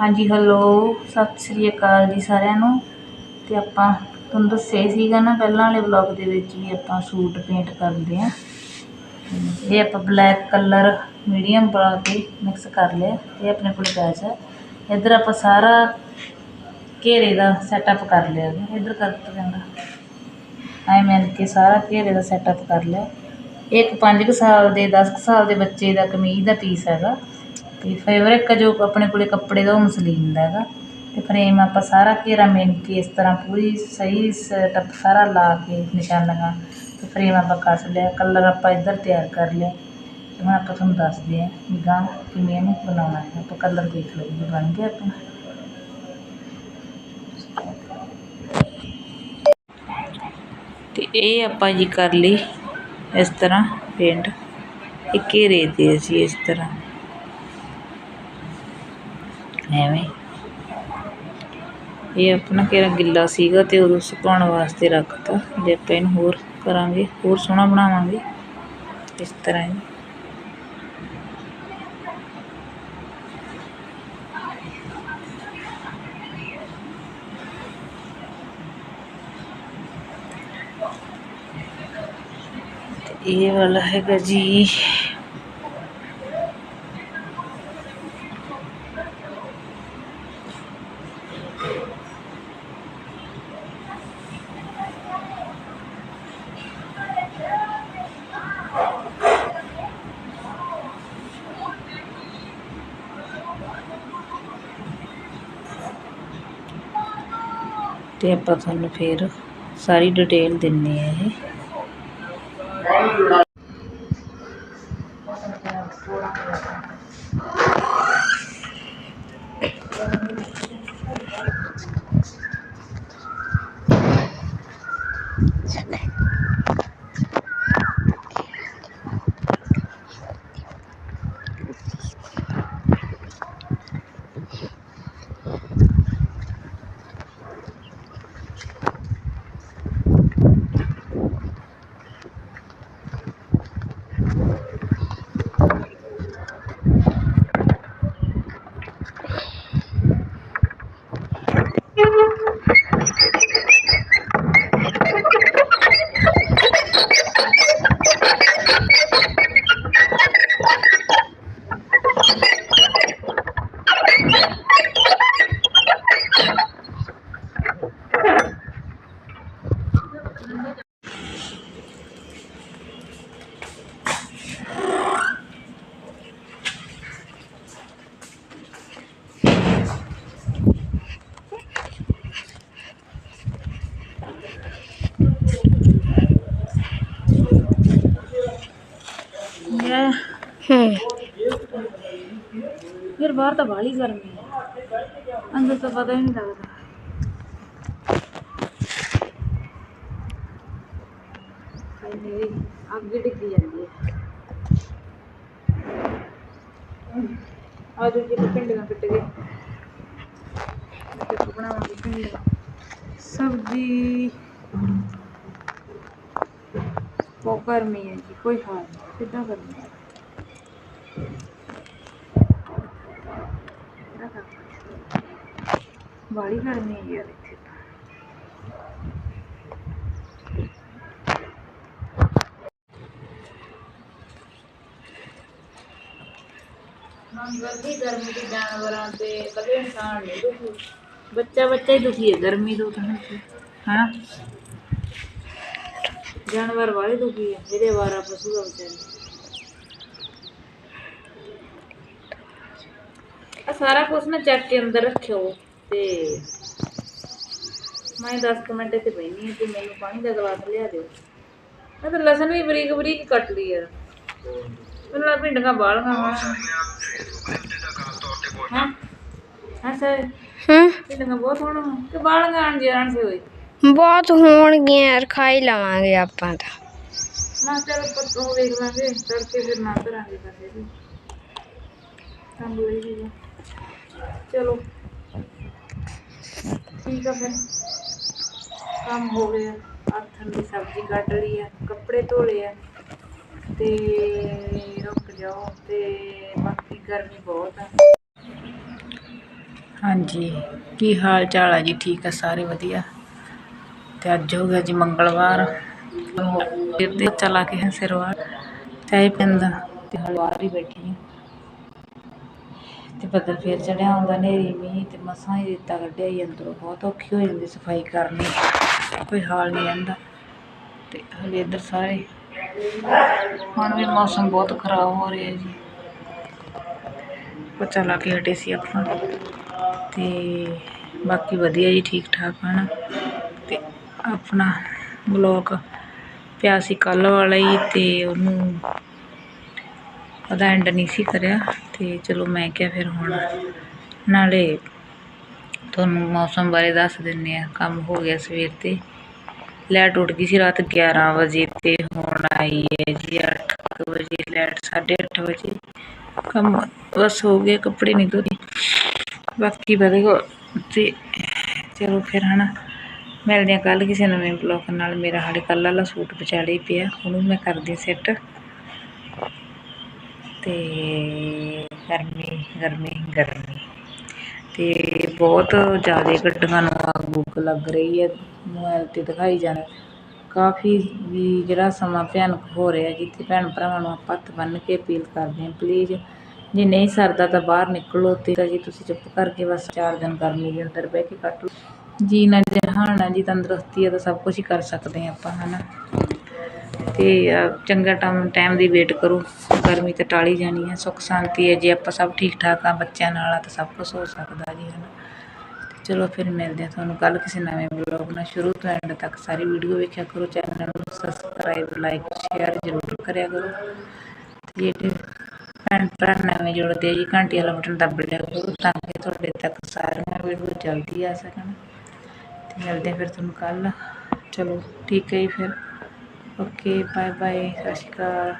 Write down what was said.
ਹਾਂਜੀ ਹੈਲੋ ਸਤਿ ਸ੍ਰੀ ਅਕਾਲ ਜੀ ਸਾਰਿਆਂ ਨੂੰ। ਤੇ ਆਪਾਂ ਤੁਹਾਨੂੰ ਦੱਸਿਆ ਹੀ ਸੀਗਾ ਨਾ, ਪਹਿਲਾਂ ਵਾਲੇ ਵਲੌਗ ਦੇ ਵਿੱਚ ਵੀ ਆਪਾਂ ਸੂਟ ਪੇਂਟ ਕਰਦੇ ਆ ਇਹ ਆਪਾਂ ਬਲੈਕ ਕਲਰ ਮੀਡੀਅਮ ਪਾ ਕੇ ਮਿਕਸ ਕਰ ਲਿਆ। ਇਹ ਆਪਣੇ ਕੋਲ ਬੈਚ ਹੈ। ਇੱਧਰ ਆਪਾਂ ਸਾਰਾ ਘੇਰੇ ਦਾ ਸੈਟਅਪ ਕਰ ਲਿਆ। ਇੱਧਰ ਕਰ ਦਿੱਤਾ ਜਾਂਦਾ। ਐ ਮਿਲ ਕੇ ਸਾਰਾ ਘੇਰੇ ਦਾ ਸੈਟਅਪ ਕਰ ਲਿਆ। ਇੱਕ 5 ਕੁ ਸਾਲ ਦੇ 10 ਕੁ ਸਾਲ ਦੇ ਬੱਚੇ ਦਾ ਕਮੀਜ਼ ਦਾ ਪੀਸ ਹੈਗਾ। ਤੇ ਫੈਬਰਿਕ ਜੋ ਆਪਣੇ ਕੋਲੇ ਕੱਪੜੇ ਦਾ ਉਹ ਮਸਲੀਨ ਦਾ ਹੈਗਾ। ਤੇ ਫਰੇਮ ਆਪਾਂ ਸਾਰਾ ਘੇਰਾ ਮਿਣ ਕੇ ਇਸ ਤਰ੍ਹਾਂ ਪੂਰੀ ਸਹੀ ਸੈਟਅਪ ਸਾਰਾ ਲਾ ਕੇ ਨਿਸ਼ਾਨੀਆਂ ਤੇ ਫਰੇਮ ਆਪਾਂ ਕੱਸ ਲਿਆ ਕਲਰ ਆਪਾਂ ਇੱਧਰ ਤਿਆਰ ਕਰ ਲਿਆ। ਤੇ ਹੁਣ ਆਪਾਂ ਤੁਹਾਨੂੰ ਦੱਸਦੇ ਹਾਂ ਵੀ ਗਾਂ ਕਿਵੇਂ ਇਹਨੂੰ ਬਣਾਉਣਾ ਹੈ। ਆਪਾਂ ਕਲਰ ਦੇਖ ਲਓ ਬਣ ਗਿਆ ਆਪਣਾ। ਤੇ ਇਹ ਆਪਾਂ ਜੀ ਕਰ ਲਈ ਇਸ ਤਰ੍ਹਾਂ ਪੇਂਟ ਇਹ ਘੇਰੇ ਤੇ ਅਸੀਂ ਇਸ ਤਰ੍ਹਾਂ। ਐਵੇਂ। ਇਹ ਆਪਣਾ ਘੇਰਾ ਗਿੱਲਾ ਸੀਗਾ ਤੇ ਉਦੋਂ ਸੁਕਾਉਣ ਵਾਸਤੇ ਰੱਖਤਾ। ਜੇ ਆਪਾਂ ਇਹਨੂੰ ਹੋਰ ਕਰਾਂਗੇ, ਹੋਰ ਸੋਹਣਾ ਬਣਾਵਾਂਗੇ। ਇਸ ਤਰ੍ਹਾਂ ਹੀ। ਇਹ ਵਾਲਾ ਹੈਗਾ ਜੀ ਅਤੇ ਆਪਾਂ ਤੁਹਾਨੂੰ ਫਿਰ ਸਾਰੀ ਡਿਟੇਲ ਦਿੰਦੇ ਹਾਂ ਇਹ। ਯਾ ਹੂੰ ਫਿਰ ਬਾਹਰ ਤਾਂ ਬਾਹਲੀ ਗਰਮੀ ਹੈ ਅੰਦਰ ਤਾਂ ਪਤਾ ਹੀ ਨਹੀਂ ਲੱਗਦਾ ਹਾਏ ਮੇਰੀ ਅੱਗ ਡਿੱਗੀ ਜਾਂਦੀ ਹੈ ਆਜੋ ਜੀ ਪਿੰਡੀਆਂ ਕੱਟ ਗਏ ਤੇ ਬਹੁਤ ਗਰਮੀ ਹੈ ਜੀ ਕੋਈ ਹਾਲ ਨਹੀਂ ਕਿੱਦਾਂ ਕਰਨੀ ਹੈ? ਬਾੜੀ ਗਰਮੀ ਹੈ ਯਾਰ ਇੱਥੇ ਮੰਗਦੀ ਗਰਮੀ ਦੇ ਜਾਨਵਰਾਂ ਤੇ ਕਦੇ ਇਨਸਾਨ ਨਹੀਂ ਦੁਖੀ। ਬੱਚਾ ਬੱਚਾ ਹੀ ਦੁਖੀ ਹੈ ਗਰਮੀ ਤੋਂ ਤਾਂ। ਹਾਂ। ਜਾਨਵਰ ਵਾਲੇ ਦੁਖੀ ਹੈ ਜਿਹੜੇ ਵਾਰਾ ਪਸ਼ੂ ਆ ਵਿਚਾਰੇ। ਆ ਸਾਰਾ ਕੁਝ ਨਾ ਚੱਕ ਕੇ ਅੰਦਰ ਰੱਖਿਓ ਤੇ ਮੈਂ 10 ਕੁ ਮਿੰਟ ਇੱਥੇ ਬੈਣੀ ਤੇ ਮੈਨੂੰ ਪਾਣੀ ਦਾ ਗਲਾਸ ਲਿਆ ਦਿਓ। ਮੈਂ ਤਾਂ ਲਸਣ ਵੀ ਬਰੀਕ ਬਰੀਕ ਕੱਟ ਲਈ ਯਾਰ ਪਹਿਲਾਂ ਭਿੰਡੀਆਂ ਬਾਲਣਾ ਹਾਂ ਹਾਂ? ਹਾਂ ਸਰ? ਹੂੰ। ਭਿੰਡੀਆਂ ਬਹੁਤ ਹੋਣ ਤੇ ਬਾਲਣਾ ਆਣ ਜਾਣ ਸੇ ਹੋਈ ਬਹੁਤ ਹੋਣਗੀਆਂ ਯਾਰ ਖਾਈ ਲਵਾਂਗੇ ਆਪਾਂ ਤਾਂ। ਨਾ ਚਲ ਪੱਤੋਂ ਵੇਖ ਲਾਂਗੇ ਤੜਕੇ ਫਿਰ ਨਾ ਕਰਾਂਗੇ ਕਦੇ ਵੀ ਕੰਮ ਲਈ ਜੀ ਚਲੋ। ਠੀਕ ਆ ਫਿਰ। ਕੰਮ ਹੋ ਗਿਆ। ਆਥਣ ਦੀ ਸਬਜ਼ੀ ਕੱਟ ਲਈ ਆ ਕੱਪੜੇ ਧੋ ਲਏ ਆ। ਤੇ ਰੁਕ ਜਾਓ ਤੇ ਬਾਕੀ ਗਰਮੀ ਬਹੁਤ ਆ। ਹਾਂਜੀ। ਕੀ ਹਾਲ ਚਾਲ ਆ ਜੀ? ਠੀਕ ਆ ਸਾਰੇ ਵਧੀਆ? ਤੇ ਅੱਜ ਹੋ ਗਿਆ ਜੀ ਮੰਗਲਵਾਰ। ਫਿਰ ਤੇ ਚਲਾ ਕੇ ਹਾਂ ਸਿਰਵਾਰ ਚਾਹ ਪਿੰਦਾ ਤੇ ਹੁਣ ਵੀ ਬੈਠੀ ਹਾਂ ਤੇ ਬੱਦਲ ਫੇਰ ਚੜਿਆ ਹੁੰਦਾ ਨੇਰੀ ਮੀਂਹ ਤੇ ਮਸਾਂ ਹੀ ਰੇਤਾ ਕੱਢਿਆ ਹੀ ਅੰਦਰੋਂ। ਬਹੁਤ ਔਖੀ ਹੋ ਜਾਂਦੀ ਸਫ਼ਾਈ ਕਰਨੀ। ਕੋਈ ਹਾਲ ਨਹੀਂ ਰਹਿੰਦਾ। ਤੇ ਹਲੇ ਇੱਧਰ ਸਾਰੇ। ਹੁਣ ਵੀ ਮੌਸਮ ਬਹੁਤ ਖਰਾਬ ਹੋ ਰਿਹਾ ਜੀ। ਪੋਚਾ ਲਾ ਕੇ ਹਟੇ ਸੀ ਆਪਾਂ ਤੇ ਬਾਕੀ ਵਧੀਆ ਜੀ ਠੀਕ ਠਾਕ ਹਨ। ਤੇ ਆਪਣਾ ਬਲੋਕ ਪਿਆ ਸੀ ਕੱਲ੍ਹ ਵਾਲਾ ਹੀ ਤੇ ਉਹਨੂੰ ਉਹਦਾ ਐਂਡ ਨਹੀਂ ਸੀ ਕਰਿਆ ਤੇ ਚਲੋ ਮੈਂ ਕਿਹਾ ਫਿਰ ਹੁਣ ਨਾਲੇ ਤੁਹਾਨੂੰ ਮੌਸਮ ਬਾਰੇ ਦੱਸ ਦਿੰਨੇ ਆ ਕੰਮ ਹੋ ਗਿਆ ਸਵੇਰ ਤੇ। ਲਾਈਟ ਉੱਡ ਗਈ ਸੀ ਰਾਤ 11 ਵਜੇ ਤੇ ਹੁਣ ਆਈ ਹੈ ਜੀ 8 ਵਜੇ ਲਾਈਟ 8:30 ਵਜੇ। ਕੰਮ ਬਸ ਹੋ ਗਿਆ, ਕੱਪੜੇ ਨਹੀਂ ਧੋਤੇ। ਬਾਕੀ ਵਧੀਆ ਤੇ ਚਲੋ ਫਿਰ ਹਨਾ। ਮਿਲਦੇ ਹਾਂ ਕੱਲ ਕਿਸੇ ਨਵੇਂ ਬਲੌਗ ਨਾਲ। ਮੇਰਾ ਹਾਲੇ ਕੱਲ੍ਹ ਵਾਲਾ ਸੂਟ ਵਿਚਾਲੇ ਹੀ ਪਿਆ, ਉਹਨੂੰ ਮੈਂ ਕਰਦੀ ਸੈੱਟ ਤੇ ਗਰਮੀ ਗਰਮੀ ਗਰਮੀ। ਤੇ ਬਹੁਤ ਜ਼ਿਆਦਾ ਗੱਡੀਆਂ ਨੂੰ ਅੱਗ ਲੱਗ ਰਹੀ ਹੈ ਮੋਬਾਈਲ ਤੇ ਦਿਖਾਈ ਜਾਣਾ। ਕਾਫੀ ਵੀ ਜਿਹੜਾ ਸਮਾਂ ਭਿਆਨਕ ਹੋ ਰਿਹਾ, ਜਿੱਥੇ ਭੈਣ ਭਰਾਵਾਂ ਨੂੰ ਆਪਾਂ ਹੱਥ ਬੰਨ੍ਹ ਕੇ ਅਪੀਲ ਕਰਦੇ ਹਾਂ ਪਲੀਜ਼ ਜੇ ਨਹੀਂ ਸਰਦਾ ਤਾਂ ਬਾਹਰ ਨਿਕਲੋ ਤੇ ਤਾਂ ਜੀ ਤੁਸੀਂ ਚੁੱਪ ਕਰਕੇ ਬਸ ਚਾਰ ਦਿਨ ਗਰਮੀ ਦੇ ਅੰਦਰ ਬਹਿ ਕੇ ਕੱਟ ਲਓ। ਜੀ ਨਾ ਜਹਾਨਾ ਜੀ ਤੰਦਰੁਸਤੀ ਆ ਤਾਂ ਸਭ ਕੁਝ ਹੀ ਕਰ ਸਕਦੇ ਹਾਂ ਆਪਾਂ ਹਨਾ। ਤੇ ਅਹ, ਚੰਗਾ ਟਾਈਮ ਟਾਈਮ ਦੀ ਵੇਟ ਕਰੋ। ਗਰਮੀ ਤਾਂ ਟਾਲੀ ਜਾਣੀ ਹੈ ਸੁੱਖ ਸ਼ਾਂਤੀ ਹੈ ਜੇ ਆਪਾਂ ਸਭ ਠੀਕ ਠਾਕ ਆ ਬੱਚਿਆਂ ਨਾਲ ਆ ਤਾਂ ਸਭ ਕੁਝ ਹੋ ਸਕਦਾ ਜੀ ਹਨਾ। ਤੇ ਚਲੋ ਫਿਰ ਮਿਲਦੇ ਆ ਤੁਹਾਨੂੰ ਕੱਲ ਕਿਸੇ ਨਵੇਂ ਵਲੌਗ ਨਾਲ। ਸ਼ੁਰੂ ਤੋਂ ਐਂਡ ਤੱਕ ਸਾਰੀ ਵੀਡੀਓ ਵੇਖਿਆ ਕਰੋ ਚੈਨਲ ਨੂੰ ਸਬਸਕ੍ਰਾਈਬ ਲਾਈਕ ਸ਼ੇਅਰ ਜ਼ਰੂਰ ਕਰਿਆ ਕਰੋ। ਤੇ ਜਿਹੜੇ ਭੈਣ ਭਰਾ ਨਵੇਂ ਜੁੜਦੇ ਆ ਜੀ ਘੰਟੀ ਵਾਲਾ ਬਟਨ ਦੱਬ ਲਿਆ ਕਰੋ ਤਾਂ ਕਿ ਤੁਹਾਡੇ ਤੱਕ ਸਾਰੀਆਂ ਵੀਡੀਓ ਜਲਦੀ ਆ ਸਕਣ। ਮਿਲਦੇ ਫਿਰ ਤੁਹਾਨੂੰ ਕੱਲ ਚਲੋ, ਠੀਕ ਹੈ ਜੀ ਫਿਰ। ਓਕੇ ਬਾਏ ਬਾਏ ਸਤਿ ਸ਼੍ਰੀ ਅਕਾਲ।